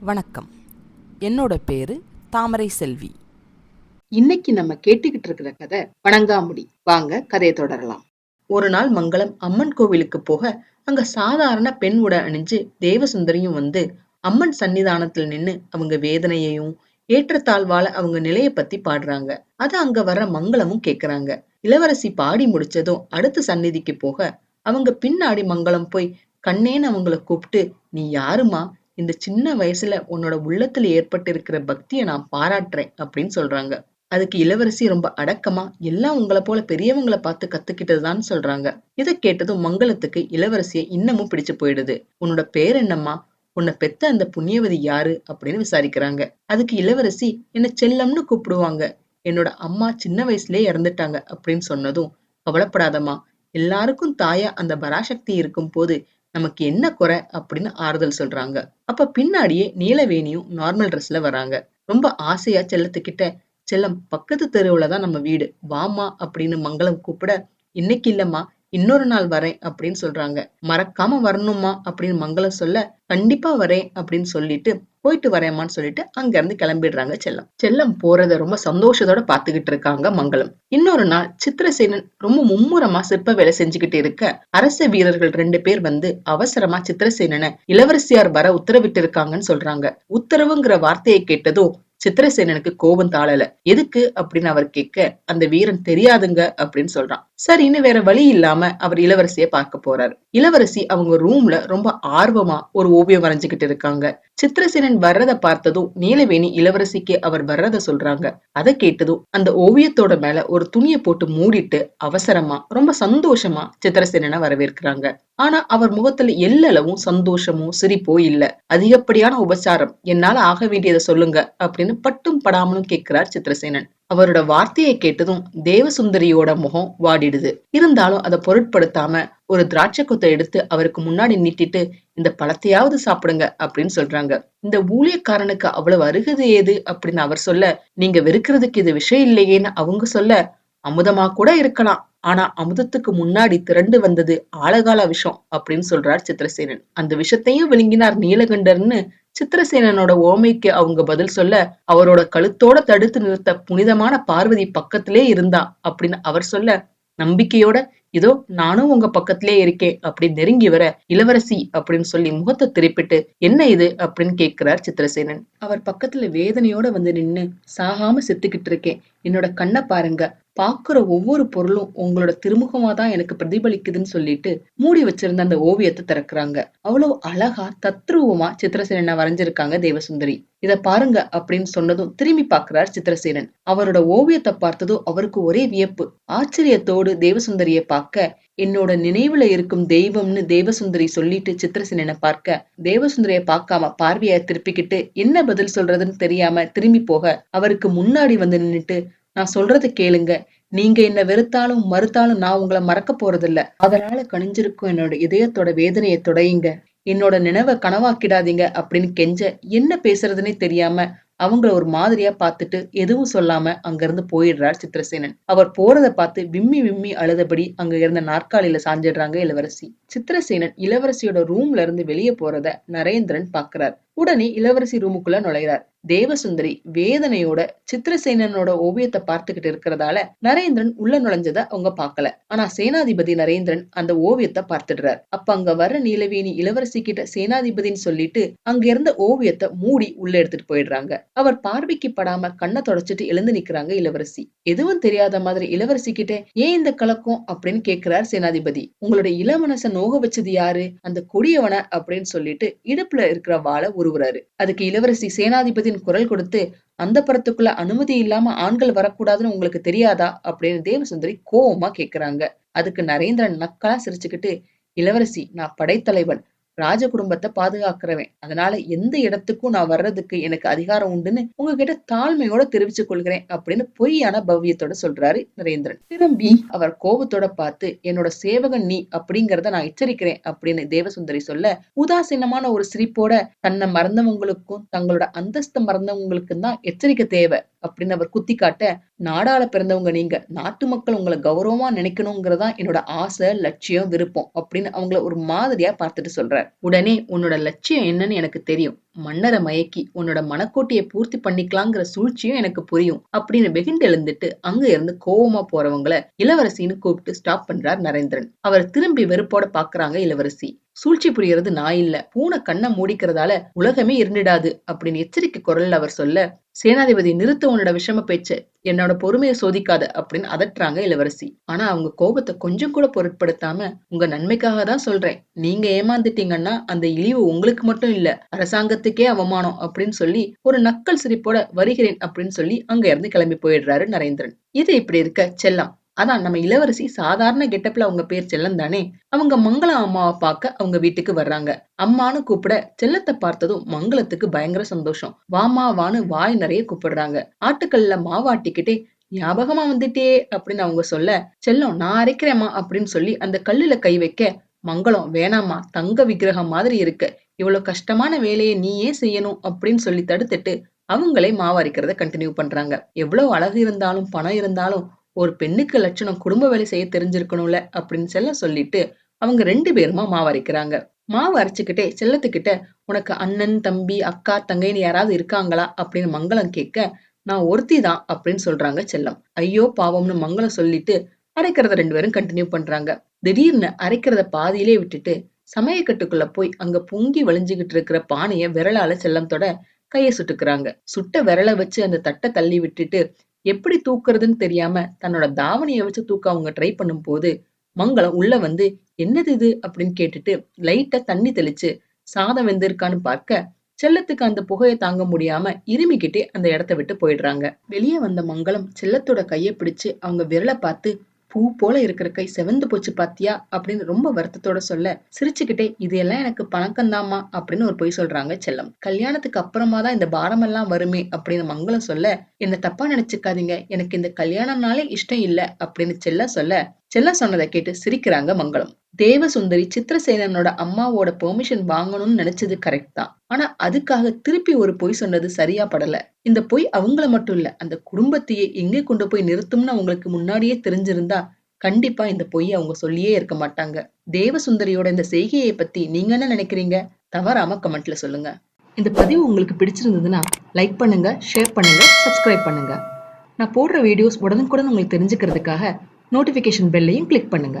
வணக்கம். என்னோட பேரு தாமரை செல்வி. இன்னைக்கு நம்ம கேட்டுக்கிட்டு இருக்கிற கதை வணங்காமுடி. வாங்க கதையை தொடரலாம். ஒரு நாள் மங்களம் அம்மன் கோவிலுக்கு போக அங்க சாதாரண பெண் உடை அணிஞ்சு தேவசுந்தரியும் வந்து அம்மன் சன்னிதானத்தில் நின்னு அவங்க வேதனையையும் ஏற்றத்தாழ்வால அவங்க நிலைய பத்தி பாடுறாங்க. அத அங்க வர்ற மங்களமும் கேக்குறாங்க. இளவரசி பாடி முடிச்சதும் அடுத்த சந்நிதிக்கு போக அவங்க பின்னாடி மங்களம் போய் கண்ணேன்னு அவங்கள கூப்பிட்டு நீ யாருமா? இந்த சின்ன வயசுல உன்னோட உள்ளத்துல ஏற்பட்டு இருக்கிற பக்தியை நான் பாராட்டுறேன் அப்படின்னு சொல்றாங்க. அதுக்கு இளவரசி ரொம்ப அடக்கமா எல்லாம் உங்களை போல பெரியவங்களை பார்த்து கத்துக்கிட்டதுதான் சொல்றாங்க. இதை கேட்டதும் மங்களத்துக்கு இளவரசியை இன்னமும் பிடிச்சு போயிடுது. உன்னோட பேர் என்னம்மா? உன்னை பெத்த அந்த புண்ணியவதி யாரு? அப்படின்னு விசாரிக்கிறாங்க. அதுக்கு இளவரசி என்ன செல்லம்னு கூப்பிடுவாங்க. என்னோட அம்மா சின்ன வயசுலயே இறந்துட்டாங்க அப்படின்னு சொன்னதும் கவலைப்படாதம்மா. எல்லாருக்கும் தாயா அந்த பராசக்தி இருக்கும் போது நமக்கு என்ன குறை அப்படின்னு ஆறுதல் சொல்றாங்க. அப்ப பின்னாடியே நீலவேணியும் நார்மல் ட்ரெஸ்ல வராங்க. ரொம்ப ஆசையா செல்லத்துக்கிட்ட செல்லம் பக்கத்து தெருவுல தான் நம்ம வீடு. வாமா அப்படின்னு மங்களம் கூப்பிட இன்னைக்கு இல்லம்மா இன்னொரு நாள் வரேன் அப்படின்னு சொல்றாங்க. மறக்காம வரணுமா அப்படின்னு மங்களம் சொல்ல கண்டிப்பா வரேன் அப்படின்னு சொல்லிட்டு போயிட்டு வரேம்மான்னு சொல்லிட்டு அங்க இருந்து கிளம்பிடுறாங்க செல்லம். செல்லம் போறத ரொம்ப சந்தோஷத்தோட பாத்துக்கிட்டு இருக்காங்க மங்களம். இன்னொரு நாள் சித்திரசேனன் ரொம்ப மும்முரமா சிற்ப வேலை செஞ்சுக்கிட்டு இருக்க அரச வீரர்கள் ரெண்டு பேர் வந்து அவசரமா சித்திரசேனனை இளவரசியார் வர உத்தரவிட்டு இருக்காங்கன்னு சொல்றாங்க. உத்தரவுங்கிற வார்த்தையை கேட்டதும் சித்திரசேனனுக்கு கோபம் தாழல. எதுக்கு? அப்படின்னு அவர் கேட்க அந்த வீரன் தெரியாதுங்க அப்படின்னு சொல்றான். சரின்னு வேற வழி இல்லாம அவர் இளவரசிய பார்க்க போறாரு. இளவரசி அவங்க ரூம்ல ரொம்ப ஆர்வமா ஒரு ஓவியம் வரைஞ்சுகிட்டு இருக்காங்க. சித்திரசேனன் வர்றத பார்த்ததும் நீலவேணி இளவரசிக்கு அவர் வர்றத சொல்றாங்க. அதை கேட்டதும் அந்த ஓவியத்தோட மேல ஒரு துணியை போட்டு மூடிட்டு அவசரமா ரொம்ப சந்தோஷமா சித்திரசேனனை வரவேற்கிறாங்க. ஆனா அவர் முகத்துல எல்லளவும் சந்தோஷமும் சிரிப்போ இல்ல. அதிகப்படியான உபச்சாரம் என்னால ஆக வேண்டியதை சொல்லுங்க அப்படின்னு பட்டும் படாமலும் கேட்கிறார் சித்திரசேனன். அவரோட வார்த்தையை கேட்டதும் தேவசுந்தரியோட முகம் வாடிடுது. இருந்தாலும் அதை பொருட்படுத்தாம ஒரு திராட்சை கொத்தை எடுத்து அவருக்கு முன்னாடி நீட்டிட்டு இந்த பழத்தையாவது சாப்பிடுங்க அப்படின்னு சொல்றாங்க. இந்த ஊழியக்காரனுக்கு அவ்வளவு அருகது ஏது? அப்படின்னு அவர் சொல்ல நீங்க வெறுக்கிறதுக்கு இது விஷயம் இல்லையேன்னு அவங்க சொல்ல அமுதமா கூட இருக்கலாம். ஆனா அமுதத்துக்கு முன்னாடி திரண்டு வந்தது ஆழகால விஷம் அப்படின்னு சொல்றார் சித்திரசேனன். அந்த விஷத்தையும் விழுங்கினார் நீலகண்டர்னு சித்திரசேனனோட ஓமைக்கு அவங்க பதில் சொல்ல அவரோட கழுத்தோட தடுத்து நிறுத்த புனிதமான பார்வதி பக்கத்திலே இருந்தா அப்படின்னு அவர் சொல்ல நம்பிக்கையோட இதோ நானும் உங்க பக்கத்திலே இருக்கேன் அப்படி நெருங்கி வர இளவரசி அப்படின்னு சொல்லி முகத்தை திருப்பிட்டு என்ன இது? அப்படின்னு கேட்கிறார் சித்திரசேனன். அவர் பக்கத்துல வேதனையோட வந்து நின்னு சாகாம செத்துக்கிட்டு இருக்கேன். என்னோட கண்ணை பாருங்க. பாக்குற ஒவ்வொரு பொருளும் உங்களோட திருமுகமா தான் எனக்கு பிரதிபலிக்குதுன்னு சொல்லிட்டு மூடி வச்சிருந்த அந்த ஓவியத்தை திறக்கிறாங்க. அவ்வளவு அழகா தத்ரூபமா சித்திரசேனனை வரைஞ்சிருக்காங்க தேவசுந்தரி. இத பாருங்க அப்படின்னு சொன்னதும் திரும்பி பார்க்கிறார் சித்திரசேனன். அவரோட ஓவியத்தை பார்த்ததும் அவருக்கு ஒரே வியப்பு. ஆச்சரியத்தோடு தேவசுந்தரிய பார்க்க என்னோட நினைவுல இருக்கும் தெய்வம்னு தேவசுந்தரி சொல்லிட்டு சித்திரசேனனை பார்க்க தேவசுந்தரிய பார்க்காம பார்வைய திருப்பிக்கிட்டு என்ன பதில் சொல்றதுன்னு தெரியாம திரும்பி போக அவருக்கு முன்னாடி வந்து நின்னுட்டு நான் சொல்றது கேளுங்க. நீங்க என்ன வெறுத்தாலும் மறுத்தாலும் நான் உங்களை மறக்க போறதில்ல. அதனால கணிஞ்சிருக்கும் என்னோட இதயத்தோட வேதனையை தொடையுங்க. என்னோட நினைவை கனவாக்கிடாதீங்க அப்படின்னு கெஞ்ச என்ன பேசுறதுன்னே தெரியாம அவங்கள ஒரு மாதிரியா பார்த்துட்டு எதுவும் சொல்லாம அங்க இருந்து போயிடுறார் சித்திரசேனன். அவர் போறத பார்த்து விம்மி விம்மி அழுதபடி அங்க இருந்த நாற்காலியில சாஞ்சிடுறாங்க இளவரசி. சித்திரசேனன் இளவரசியோட ரூம்ல இருந்து வெளியே போறத நரேந்திரன் பாக்குறார் உடனே இளவரசி ரூமுக்குள்ள நுழைகிறார் தேவசுந்தரி வேதனையோட சித்திரசேனனோட ஓவியத்தை பார்த்துக்கிட்டு இருக்கிறதால நரேந்திரன் உள்ள நுழைஞ்சத அவங்க பார்க்கல. ஆனா சேனாதிபதி நரேந்திரன் அந்த ஓவியத்தை பார்த்துடுறார். அப்ப அங்க வர்ற நீலவேணி இளவரசி கிட்ட சேனாதிபதின்னு சொல்லிட்டு அங்க இருந்த ஓவியத்தை மூடி உள்ள எடுத்துட்டு போயிடுறாங்க. அவர் பார்வைக்கு படாம கண்ணை தொடச்சிட்டு எழுந்து நிக்கிறாங்க இளவரசி. எதுவும் தெரியாத மாதிரி இளவரசி கிட்ட ஏன் இந்த கலக்கம்? அப்படின்னு கேக்குறார் சேனாதிபதி. உங்களுடைய இளமனச நோக வச்சது யாரு? அந்த கொடியவன? அப்படின்னு சொல்லிட்டு இடுப்புல இருக்கிற வாழை உருவுறாரு. அதுக்கு இளவரசி சேனாதிபதியின் குரல் கொடுத்து அந்த படத்துக்குள்ள அனுமதி இல்லாம ஆண்கள் வரக்கூடாதுன்னு உங்களுக்கு தெரியாதா? அப்படின்னு தேவசுந்தரி கோவமா கேக்குறாங்க. அதுக்கு நரேந்திரன் நக்கலா சிரிச்சுக்கிட்டு இளவரசி நான் படைத்தலைவன். ராஜ குடும்பத்தை பாதுகாக்கிறவன். அதனால எந்த இடத்துக்கும் நான் வர்றதுக்கு எனக்கு அதிகாரம் உண்டுன்னு உங்ககிட்ட தாழ்மையோட தெரிவிச்சுக் கொள்கிறேன் அப்படின்னு பொய்யான பவ்யத்தோட சொல்றாரு நரேந்திரன். திரும்பி அவர் கோபத்தோட பார்த்து என்னோட சேவகன் நீ அப்படிங்கறத நான் எச்சரிக்கிறேன் அப்படின்னு தேவசுந்தரி சொல்ல உதாசீனமான ஒரு சிரிப்போட தன்னை மறந்தவங்களுக்கும் தங்களோட அந்தஸ்து மறந்தவங்களுக்கும் தான் எச்சரிக்கை தேவை. அப்படின்னு அவர் குத்தி காட்ட நாடால பிறந்தவங்க நீங்க. நாட்டு மக்கள் உங்களை கௌரவமா நினைக்கணுங்கிறதா என்னோட ஆசை லட்சியம் விருப்பம் அப்படின்னு அவங்கள ஒரு மாதிரியா பார்த்துட்டு சொல்றார். உடனே உன்னோட லட்சியம் என்னன்னு எனக்கு தெரியும். மன்னரை மயக்கி உன்னோட மனக்கோட்டையை பூர்த்தி பண்ணிக்கலாங்கிற சூழ்ச்சியும் எனக்கு புரியும் அப்படின்னு வெகுண்டு எழுந்துட்டு அங்க இருந்து கோவமா போறவங்கள இளவரசின்னு கூப்பிட்டு ஸ்டாப் பண்றார் நரேந்திரன். அவர் திரும்பி வெறுப்போட பாக்குறாங்க இளவரசி. சூழ்ச்சி புரியறது நான் இல்ல. பூனை கண்ணை மூடிக்கிறதால உலகமே இருந்துடாது அப்படின்னு எச்சரிக்கை குரல்ல அவர் சொல்ல சேனாதிபதி நிறுத்த உன்னோட விஷம பேச்சு. என்னோட பொறுமையை சோதிக்காத அப்படின்னு அதட்டுறாங்க இளவரசி. ஆனா அவங்க கோபத்தை கொஞ்சம் கூட பொருட்படுத்தாம உங்க நன்மைக்காக தான் சொல்றேன். நீங்க ஏமாந்துட்டீங்கன்னா அந்த இழிவு உங்களுக்கு மட்டும் இல்ல அரசாங்கத்துக்கே அவமானம் அப்படின்னு சொல்லி ஒரு நக்கல் சிரிப்போட வருகிறேன் அப்படின்னு சொல்லி அங்க இருந்து கிளம்பி போயிடுறாரு நரேந்திரன். இது இப்படி இருக்க செல்லம். அதான் நம்ம இளவரசி சாதாரண கெட்டப்ல அவங்க பேர் செல்லம் தானே? அவங்க மங்கள அம்மாவை பார்க்க அவங்க வீட்டுக்கு வர்றாங்க. அம்மான்னு கூப்பிட செல்லத்தை பார்த்ததும் மங்களத்துக்கு பயங்கர சந்தோஷம். வாமா வான்னு வாய் நிறைய கூப்பிடுறாங்க. ஆட்டுக்கல்ல மாவாட்டிக்கிட்டே ஞாபகமா வந்துட்டே அப்படின்னு அவங்க சொல்ல செல்லம் நான் அரைக்கிறேம்மா அப்படின்னு சொல்லி அந்த கல்லுல கை வைக்க மங்களம் வேணாமா தங்க விக்கிரகம் மாதிரி இருக்கு. இவ்வளவு கஷ்டமான வேலையை நீயே செய்யணும் அப்படின்னு சொல்லி தடுத்துட்டு அவங்களே மாவரைக்கிறத கண்டினியூ பண்றாங்க. எவ்வளவு அழகு இருந்தாலும் பணம் இருந்தாலும் ஒரு பெண்ணுக்கு லட்சணம் குடும்ப வேலை செய்ய தெரிஞ்சிருக்கணும்ல அப்படின்னு செல்ல சொல்லிட்டு அவங்க ரெண்டு பேருமா மாவு அரைக்கிறாங்க. மாவு அரைச்சுக்கிட்டே செல்லத்துக்கிட்ட உனக்கு அண்ணன் தம்பி அக்கா தங்கைன்னு யாராவது இருக்காங்களா அப்படின்னு மங்களம் கேட்க நான் ஒருத்தி தான் அப்படின்னு சொல்றாங்க செல்லம். ஐயோ பாவம்னு மங்களம் சொல்லிட்டு அரைக்கிறத ரெண்டு பேரும் கண்டினியூ பண்றாங்க. திடீர்னு அரைக்கிறத பாதியிலே விட்டுட்டு சமயக்கட்டுக்குள்ள போய் அங்க பொங்கி வலிஞ்சுகிட்டு இருக்கிற பானைய விரலால செல்லம் தொட கைய சுட்டுக்கிறாங்க. சுட்ட விரலை வச்சு அந்த தட்டை தள்ளி விட்டுட்டு எப்படி தூக்குறதுன்னு தெரியாம தன்னோட தாவணியை வச்சு தூக்க அவங்க ட்ரை பண்ணும் போது மங்களம் உள்ள வந்து என்னது இது? அப்படின்னு கேட்டுட்டு லைட்டா தண்ணி தெளிச்சு சாதம் வெந்திருக்கான்னு பார்க்க செல்லத்துக்கு அந்த புகையை தாங்க முடியாம இருமிக்கிட்டே அந்த இடத்த விட்டு போயிடுறாங்க. வெளியே வந்த மங்களம் செல்லத்தோட கையை பிடிச்சு அவங்க விரலை பார்த்து பூ போல இருக்கிற கை செவந்து போச்சு பாத்தியா அப்படின்னு ரொம்ப வருத்தத்தோட சொல்ல சிரிச்சுக்கிட்டே இது எல்லாம் எனக்கு பணக்கம்தாம்மா அப்படின்னு ஒரு பொய் சொல்றாங்க செல்லம். கல்யாணத்துக்கு அப்புறமா தான் இந்த பாரம் எல்லாம் வருமே அப்படின்னு மங்களம் சொல்ல என்ன தப்பா நினைச்சுக்காதீங்க எனக்கு இந்த கல்யாணம்னாலே இஷ்டம் இல்ல அப்படின்னு செல்ல சொல்ல செல்ல சொன்னதை கேட்டு சிரிக்கிறாங்க மங்களம். தேவசுந்தரி சித்திரசேனனோட அம்மாவோட பெர்மிஷன் வாங்கணும்னு நினைச்சது கரெக்ட் தான். ஆனா அதுக்காக திருப்பி ஒரு பொய் சொன்னது சரியா படல. இந்த பொய் அவங்கள மட்டும் இல்ல அந்த குடும்பத்தையே எங்கே கொண்டு போய் நிறுத்தும்னு அவங்களுக்கு முன்னாடியே தெரிஞ்சிருந்தா கண்டிப்பா இந்த பொய் அவங்க சொல்லியே இருக்க மாட்டாங்க. தேவசுந்தரியோட இந்த செய்கையை பத்தி நீங்க என்ன நினைக்கிறீங்க? தவறாம கமெண்ட்ல சொல்லுங்க. இந்த பதிவு உங்களுக்கு பிடிச்சிருந்ததுன்னா லைக் பண்ணுங்க ஷேர் பண்ணுங்க சப்ஸ்கிரைப் பண்ணுங்க. நான் போடுற வீடியோஸ் உடனுக்குடன் உங்களுக்கு தெரிஞ்சுக்கிறதுக்காக நோட்டிபிகேஷன் பெல்லையும் கிளிக் பண்ணுங்க.